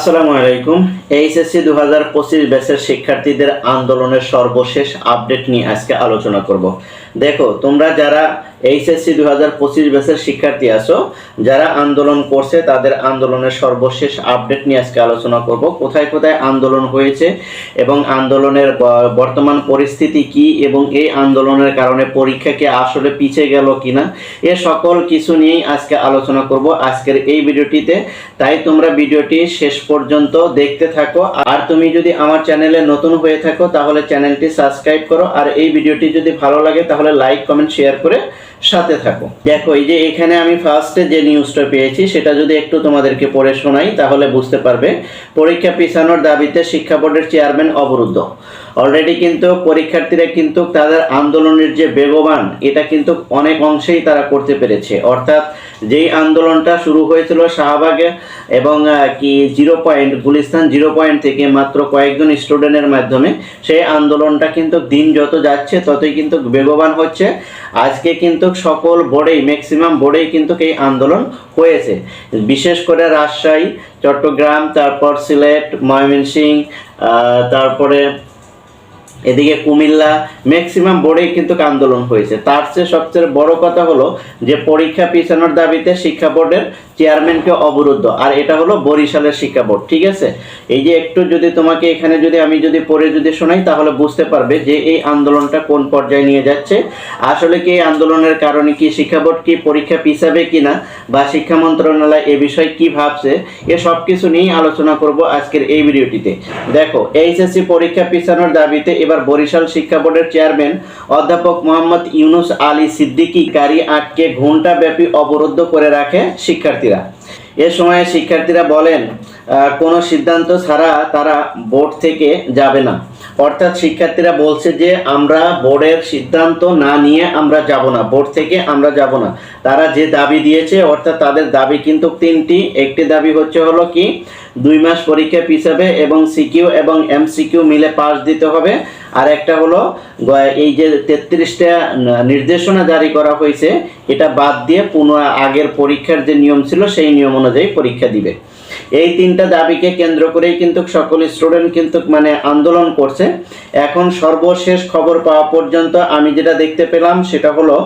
আসসালামু আলাইকুম। এইচএসসি দু হাজার পঁচিশ ব্যাচের শিক্ষার্থীদের আন্দোলনের সর্বশেষ আপডেট নিয়ে আজকে আলোচনা করব। দেখো, তোমরা যারা এইচএসসি দু হাজার পঁচিশ ব্যাচের শিক্ষার্থী আছো, যারা আন্দোলন করছে, তাদের আন্দোলনের সর্বশেষ আপডেট নিয়ে আজকে আলোচনা করব। কোথায় কোথায় আন্দোলন হয়েছে এবং আন্দোলনের বর্তমান পরিস্থিতি কি এবং এই আন্দোলনের কারণে পরীক্ষা কি আসলে পিছিয়ে গেল কিনা, এ সকল কিছু নিয়েই আজকে আলোচনা করব আজকের এই ভিডিওটিতে। তাই তোমরা ভিডিওটি শেষ পর্যন্ত দেখতে থাকো। আর তুমি যদি আমার চ্যানেলে নতুন হয়ে থাকো, তাহলে চ্যানেলটি সাবস্ক্রাইব করো। আর এই ভিডিওটি যদি ভালো লাগে, তাহলে লাইক কমেন্ট শেয়ার করে সাথে থাকো। দেখো, এই যে এখানে আমি ফার্স্টে যে নিউজটা পেয়েছি, সেটা যদি একটু তোমাদেরকে পড়ে শোনাই, তাহলে বুঝতে পারবে। পরীক্ষা পিছানোর দাবিতে শিক্ষা বোর্ডের চেয়ারম্যান অবরুদ্ধ। অলরেডি কিন্তু পরীক্ষার্থীরা কিন্তু তাদের আন্দোলনের যে বেগবান, এটা কিন্তু অনেক অংশেই তারা করতে পেরেছে। অর্থাৎ যেই আন্দোলনটা শুরু হয়েছিল শাহবাগে এবং কি zero point, Gulistan zero point থেকে মাত্র কয়েকজন স্টুডেন্টের মাধ্যমে সেই আন্দোলনটা কিন্তু দিন যত যাচ্ছে ততই কিন্তু বেগবান হচ্ছে। আজকে কিন্তু সকল বোর্ডেই ম্যাক্সিমাম বোর্ডেই কিন্তু এই আন্দোলন হয়েছে। বিশেষ করে রাজশাহী, চট্টগ্রাম, তারপর সিলেট, ময়মনসিংহ তারপরে এদিকে কুমিল্লা ম্যাক্সিমাম বোর্ডেই কিন্তু আন্দোলন হয়েছে। তার চেয়ে সবচেয়ে বড় কথা হলো যে, পরীক্ষা পিছানোর দাবিতে শিক্ষা বোর্ডের চেয়ারম্যানকে অবরুদ্ধ। আর এটা হলো বরিশালের শিক্ষা বোর্ড, ঠিক আছে? এই যে একটু যদি তোমাকে এখানে যদি আমি যদি পড়ে যদি শোনাই, তাহলে বুঝতে পারবে যে, এই আন্দোলনটা কোন পর্যায়ে নিয়ে যাচ্ছে। আসলে কি এই আন্দোলনের কারণে কি শিক্ষা বোর্ড কি পরীক্ষা পিছাবে কিনা, বা শিক্ষা মন্ত্রণালয় এ বিষয়ে কি ভাবছে, এ সব কিছু নিয়েই আলোচনা করব আজকের এই ভিডিওটিতে। দেখো, এইচএসসি পরীক্ষা পিছানোর দাবিতে এবার বরিশাল শিক্ষা বোর্ডের চেয়ারম্যান অধ্যাপক মোহাম্মদ ইউনুস আলী সিদ্দিকী গাড়ি আটকে ঘণ্টা ব্যাপী অবরুদ্ধ করে রাখে শিক্ষার্থীরা। এ সময় শিক্ষার্থীরা বলেন কোনো সিদ্ধান্ত ছাড়া তারা বোর্ড থেকে যাবে না। অর্থাৎ শিক্ষার্থীরা বলছে যে আমরা বোর্ডের সিদ্ধান্ত না নিয়ে আমরা যাব না, বোর্ড থেকে আমরা যাব না। তারা যে দাবি দিয়েছে, অর্থাৎ তাদের দাবি কিন্তু তিনটি। একটি দাবি হচ্ছে হলো কি, দুই মাস পরীক্ষা পিছাবে এবং সিকিউ এবং এমসিকিউ মিলে পাস দিতে হবে। আর একটা হলো এই যে তেত্রিশটা নির্দেশনা জারি করা হয়েছে, এটা বাদ দিয়ে পুনঃ আগের পরীক্ষার যে নিয়ম ছিল, সেই নিয়ম অনুযায়ী পরীক্ষা দিবে। এই তিনটা দাবিকে কেন্দ্র করেই কিন্তু সকল স্টুডেন্ট কিন্তু মানে আন্দোলন করছে। এখন সর্বশেষ খবর পাওয়া পর্যন্ত আমি যেটা দেখতে পেলাম সেটা হলো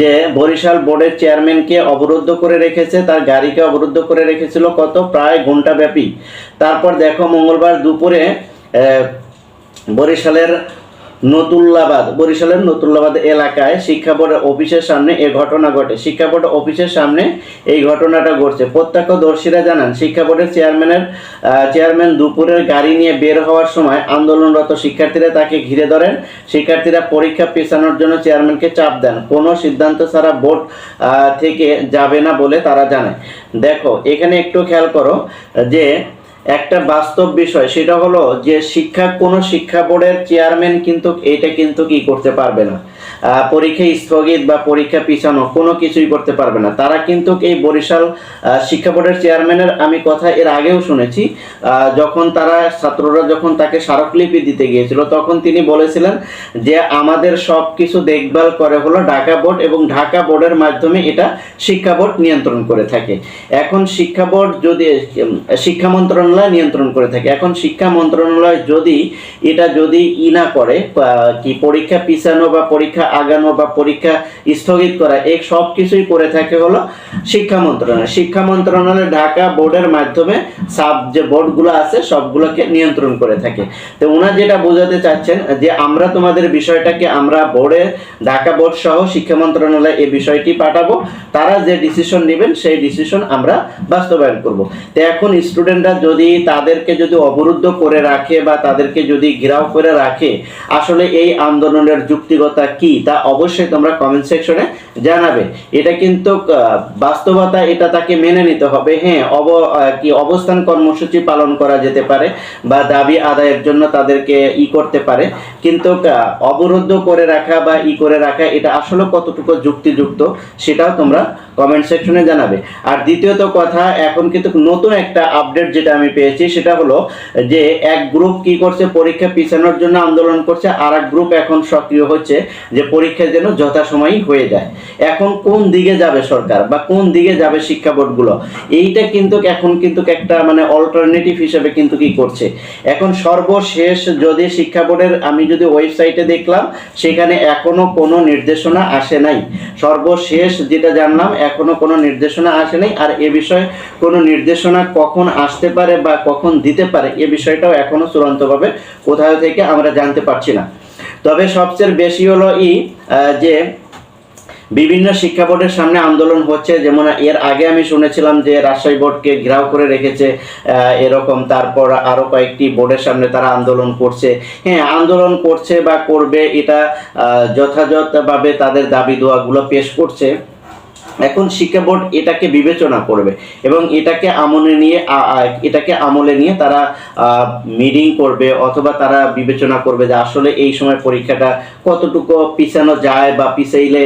যে বরিশাল বোর্ডের চেয়ারম্যানকে অবরুদ্ধ করে রেখেছে, তার গাড়িকে অবরুদ্ধ করে রেখেছিল কত? প্রায় ঘণ্টা ব্যাপী তারপর দেখো মঙ্গলবার দুপুরে বরিশালের নতুল্লাবাদ, বরিশালের নতুল্লাবাদ এলাকায় শিক্ষা বোর্ডের অফিসের সামনে এ ঘটনা ঘটে। শিক্ষা বোর্ড অফিসের সামনে এই ঘটনাটা ঘটছে। প্রত্যক্ষদর্শীরা জানান, শিক্ষা বোর্ডের চেয়ারম্যানের চেয়ারম্যান দুপুরের গাড়ি নিয়ে বের হওয়ার সময় আন্দোলনরত শিক্ষার্থীরা তাকে ঘিরে ধরেন। শিক্ষার্থীরা পরীক্ষা পেছানোর জন্য চেয়ারম্যানকে চাপ দেন। কোনো সিদ্ধান্ত ছাড়া বোর্ড থেকে যাবে না বলে তারা জানায়। দেখো, এখানে একটু খেয়াল করো যে একটা বাস্তব বিষয়, সেটা হলো যে শিক্ষা, কোনো শিক্ষা বোর্ডের চেয়ারম্যান কিন্তু এটা কিন্তু কি করতে পারবে না। পরীক্ষা স্থগিত বা পরীক্ষা পিছানো কোনো কিছুই করতে পারবে না। তারা কিন্তু এই বরিশাল শিক্ষা বোর্ডের চেয়ারম্যানের আমি কথা এর আগেও শুনেছি যখন তারা ছাত্ররা যখন তাকে স্মারকলিপি দিতে গিয়েছিল, তখন তিনি বলেছিলেন যে আমাদের সব কিছু দেখভাল করে হলো ঢাকা বোর্ড এবং ঢাকা বোর্ডের মাধ্যমে এটা শিক্ষা বোর্ড নিয়ন্ত্রণ করে থাকে। এখন শিক্ষা বোর্ড যদি শিক্ষা মন্ত্রণালয় নিয়ন্ত্রণ করে থাকে। এখন শিক্ষা মন্ত্রণালয় যদি এটা যদি ই না করে কি পরীক্ষা পিছানো বা পরীক্ষা আগানো বা পরীক্ষা স্থগিত করা, এই সব কিছুই করে থাকে হলো শিক্ষা মন্ত্রণালয়। শিক্ষা মন্ত্রণালয় ঢাকা বোর্ডের মাধ্যমে সাব যে বোর্ডগুলো আছে, সবগুলোকে নিয়ন্ত্রণ করে থাকে। তো ওনারা যেটা বোঝাতে চাচ্ছেন যে আমরা তোমাদের বিষয়টাকে আমরা বোর্ডে, ঢাকা বোর্ড সহ শিক্ষা মন্ত্রণালয় এই বিষয়টি পাঠাবো। তারা যে ডিসিশন নেবেন, সেই ডিসিশন আমরা বাস্তবায়ন করব। তো এখন স্টুডেন্টরা যদি তাদেরকে যদি অবরুদ্ধ করে রাখে বা তাদেরকে যদি ঘেরাও করে রাখে, আসলে এই আন্দোলনের যুক্তিকতা কি তা অবশ্যই তোমরা কমেন্ট সেকশনে জানাবে। এটা কিন্তু বাস্তবতা, এটা তাকে মেনে নিতে হবে। হ্যাঁ অব কি অবস্থান কর্মসূচি পালন করা যেতে পারে বা দাবি আদায়ের জন্য তাদেরকে ই করতে পারে। কিন্তু অবরুদ্ধ করে রাখা বা ই করে রাখা, এটা আসলে কতটুকু যুক্তিযুক্ত সেটাও তোমরা কমেন্ট সেকশনে জানাবে। আর দ্বিতীয়ত কথা, এখন কিন্তু নতুন একটা আপডেট যেটা আমি পেয়েছি, সেটা হলো যে এক গ্রুপ কি করছে, পরীক্ষা পিছানোর জন্য আন্দোলন করছে আর এক গ্রুপ এখন সক্রিয় হচ্ছে, যে পরীক্ষা যেন যথাসময়ই হয়ে যায়। এখন কোন দিকে যাবে সরকার বা কোন দিকে যাবে শিক্ষা বোর্ডগুলো? এইটা কিন্তু, এখন কিন্তু একটা মানে অল্টারনেটিভ হিসেবে কিন্তু কি করছে? এখন সর্বশেষ যদি শিক্ষা বোর্ডের, আমি যদি ওয়েবসাইটে দেখলাম, সেখানে এখনও কোনো নির্দেশনা আসে নাই। সর্বশেষ যেটা জানলাম এখনও কোনো নির্দেশনা আসে নাই। আর এ বিষয়ে কোনো নির্দেশনা কখন আসতে পারে বা কখন দিতে পারে, এ বিষয়টাও এখনও চূড়ান্তভাবে কোথাও থেকে আমরা জানতে পারছি না। তবে সবচেয়ে বেশি হলো ই যে বিভিন্ন শিক্ষা বোর্ডের সামনে আন্দোলন হচ্ছে। যেমন এর আগে আমি শুনেছিলাম যে রাজশাহী বোর্ডকে ঘেরাও করে রেখেছে এরকম। তারপর আরও কয়েকটি বোর্ডের সামনে তারা আন্দোলন করছে। হ্যাঁ আন্দোলন করছে বা করবে, এটা যথাযথভাবে তাদের দাবি দোয়াগুলো পেশ করছে। এখন শিক্ষা বোর্ড এটাকে বিবেচনা করবে এবং এটাকে আমলে নিয়ে এটাকে আমলে নিয়ে তারা মিটিং করবে অথবা তারা বিবেচনা করবে যে আসলে এই সময় পরীক্ষাটা কতটুকু পিছানো যায় বা পিছাইলে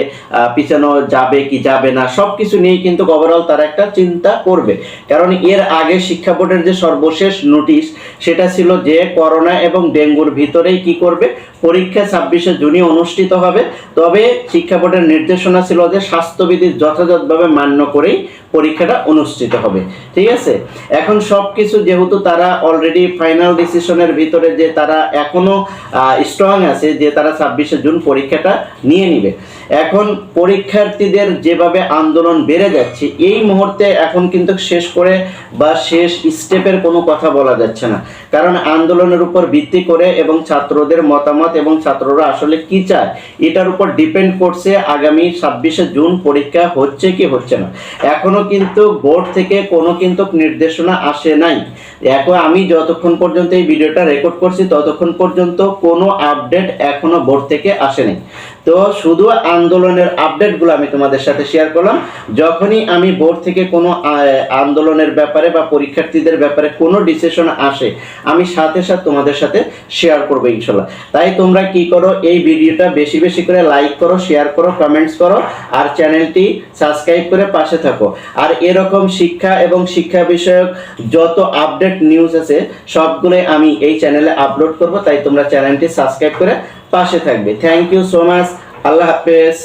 পিছানো যাবে কি যাবে না সব কিছু নিয়ে কিন্তু ওভারঅল তারা একটা চিন্তা করবে। কারণ এর আগে শিক্ষা বোর্ডের যে সর্বশেষ নোটিশ সেটা ছিল যে করোনা এবং ডেঙ্গুর ভিতরেই কি করবে? পরীক্ষা ছাব্বিশে জুনই অনুষ্ঠিত হবে। তবে শিক্ষা বোর্ডের নির্দেশনা ছিল যে স্বাস্থ্যবিধি যথাযথভাবে মান্য করেই পরীক্ষাটা অনুষ্ঠিত হবে। ঠিক আছে? এখন সব কিছু যেহেতু তারা অলরেডি ফাইনাল ডিসিশনের ভিতরে যে তারা এখনও স্ট্রং আছে যে তারা ছাব্বিশে জুন পরীক্ষাটা নিয়ে নিবে। এখন পরীক্ষার্থীদের যেভাবে আন্দোলন বেড়ে যাচ্ছে, এই মুহূর্তে এখন কিন্তু শেষ করে বা শেষ স্টেপের কোনো কথা বলা যাচ্ছে না। কারণ আন্দোলনের উপর ভিত্তি করে এবং ছাত্রদের মতামত এবং ছাত্ররা আসলে কি চায়, এটার উপর ডিপেন্ড করছে আগামী ছাব্বিশে জুন পরীক্ষা হচ্ছে কি হচ্ছে না। এখনও কিন্তু বোর্ড থেকে কোনো কিন্তু নির্দেশনা আসে নাই। এখন আমি যতক্ষণ পর্যন্ত এই ভিডিওটা রেকর্ড করছি, ততক্ষণ পর্যন্ত কোনো আপডেট এখনও বোর্ড থেকে আসেনি তো শুধু আন্দোলনের আপডেটগুলো আমি তোমাদের সাথে শেয়ার করলাম। যখনই আমি বোর্ড থেকে কোনো আন্দোলনের ব্যাপারে বা পরীক্ষার্থীদের ব্যাপারে কোনো ডিসিশন আসে, আমি সাথে সাথে তোমাদের সাথে শেয়ার করব ইনশাল্লাহ। তাই তোমরা কি করো, এই ভিডিওটা বেশি বেশি করে লাইক করো শেয়ার করো কমেন্টস করো, আর চ্যানেলটি সাবস্ক্রাইব করে পাশে থাকো। আর এরকম শিক্ষা এবং শিক্ষা বিষয়ক যত আপডেট নিউজ আছে, সবগুলোই আমি এই চ্যানেলে আপলোড করব, তাই তোমরা চ্যানেলটি সাবস্ক্রাইব করে পাশে থাকবে। থ্যাংক ইউ সো মাচ আল্লাহ হাফেজ।